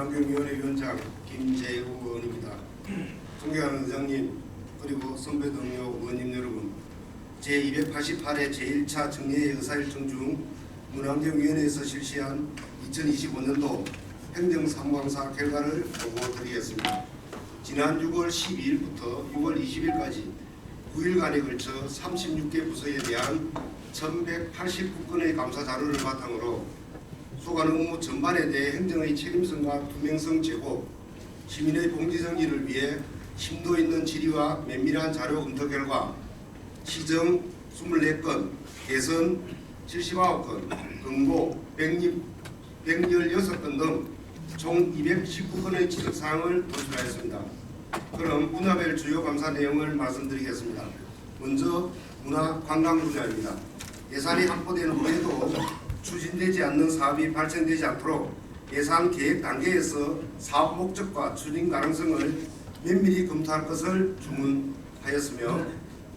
문화행정위원회 위원장 김재우 의원입니다. 존경하는 의장님 그리고 선배 동료 의원님 여러분 제288회 제1차 정례 의사일정 중 문화행정위원회에서 실시한 2025년도 행정사무강사 결과를 보고드리겠습니다. 지난 6월 12일부터 6월 20일까지 9일간에 걸쳐 36개 부서에 대한 1189건의 감사 자료를 바탕으로 소관 업무 전반에 대해 행정의 책임성과 투명성 제고, 시민의 공지정리를 위해 심도 있는 질의와 면밀한 자료 검토 결과 시정 24건, 개선 79건, 금고 116건 등 총 219건의 지적사항을 도출하였습니다. 그럼 분야별 주요 감사 내용을 말씀드리겠습니다. 먼저 문화관광 분야입니다. 예산이 확보된 후에도 추진되지 않는 사업이 발생되지 않도록 예산 계획 단계에서 사업 목적과 추진 가능성을 면밀히 검토할 것을 주문하였으며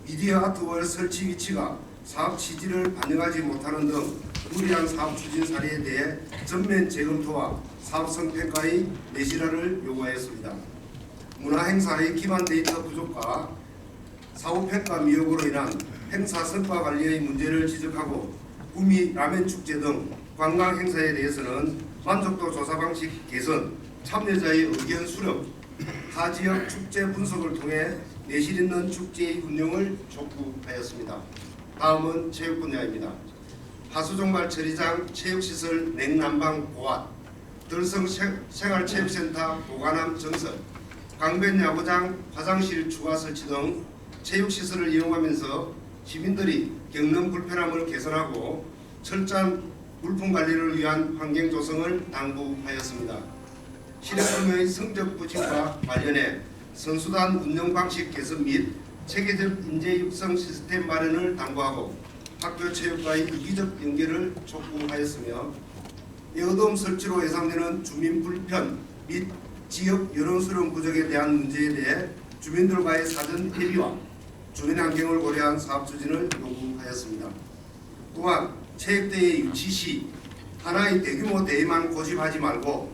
미디어 아트월 설치 위치가 사업 취지를 반영하지 못하는 등 무리한 사업 추진 사례에 대해 전면 재검토와 사업성 평가의 내실화를 요구하였습니다. 문화 행사의 기반 데이터 부족과 사후 평가 미흡으로 인한 행사 성과 관리의 문제를 지적하고 구미 라면 축제 등 관광 행사에 대해서는 만족도 조사 방식 개선, 참여자의 의견 수렴, 타 지역 축제 분석을 통해 내실 있는 축제의 운영을 촉구하였습니다. 다음은 체육 분야입니다. 하수종말 처리장 체육시설 냉난방 보완, 들성 생- 생활체육센터 보관함 증설, 강변 야구장 화장실 추가 설치 등 체육시설을 이용하면서 시민들이 겪는 불편함을 개선하고 철저한 물품 관리를 위한 환경 조성을 당부하였습니다. 실업팀의 성적 부진과 관련해 선수단 운영 방식 개선 및 체계적 인재 육성 시스템 마련을 당부하고 학교 체육과의 유기적 연계를 촉구하였으며 여의돔 설치로 예상되는 주민 불편 및 지역 여론 수렴 부족에 대한 문제에 대해 주민들과의 사전 협의와 주민 환경을 고려한 사업 추진을 요구하였습니다. 또한 체육대회 유치 시 하나의 대규모 대회만 고집하지 말고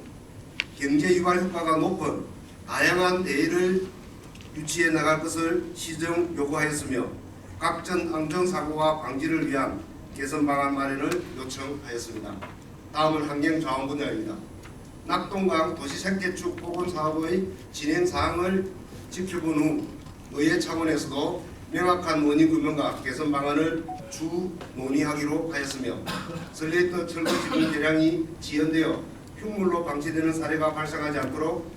경제 유발 효과가 높은 다양한 대회를 유치해 나갈 것을 시정 요구하였으며 각전 안전 사고와 방지를 위한 개선 방안 마련을 요청하였습니다. 다음은 환경 자원 분야입니다. 낙동강 도시 생태축 복원 사업의 진행 사항을 지켜본 후 의회 차원에서도 명확한 원인 규명과 개선 방안을 주 논의하기로 하였으며 설레터 철거 지분 대량이 지연되어 흉물로 방치되는 사례가 발생하지 않도록